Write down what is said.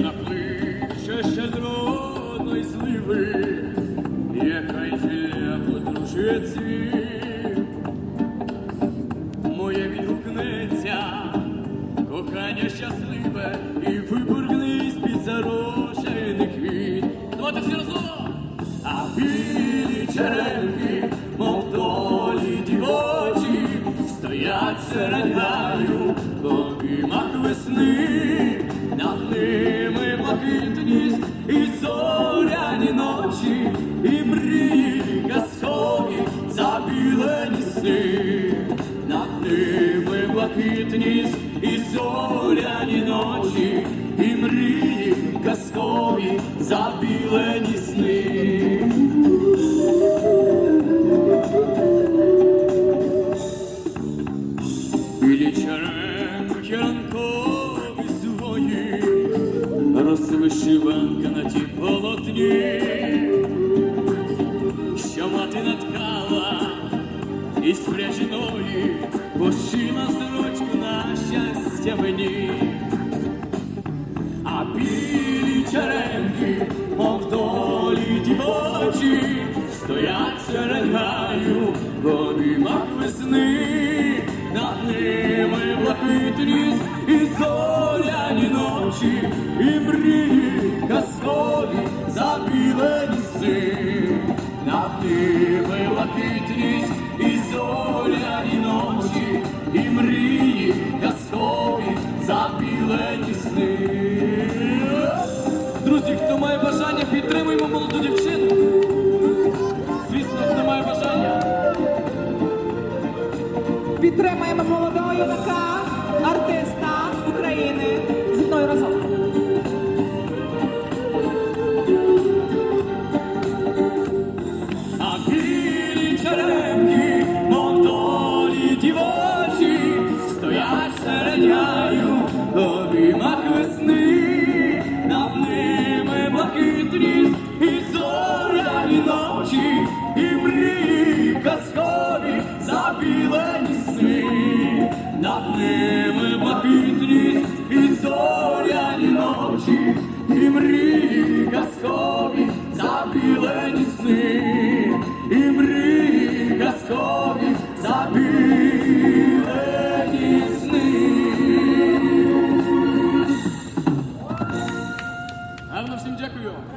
напливше щедроної зливи, яка йде подружує цвіт. моє відгукнеться, кохання щасливе і вибургни під зарожених віт. Давайте всі разом! а білі. Мрії казкові забілені сни, над ними блакитні і зоряні ночі, і мрії казкові забілені сни. Білі черемки ранкові свої, роси вишиванка на полотні, із спряженої, пошила сорочку на щастя мені. А білі черемки, мов долі дівочі, стоять серед гаю в обіймах весни, над ними блакитні і зоряні ночі, і мрії казкові забілені сни, над ними Друзі, хто має бажання, підтримуємо молоду дівчину. Звісно, хто має бажання. Підтримаємо молодого юнака, забілені сни, над ними блакитні і зоряні ночі, і мрії казкові забілені сни, і мрії казкові забілені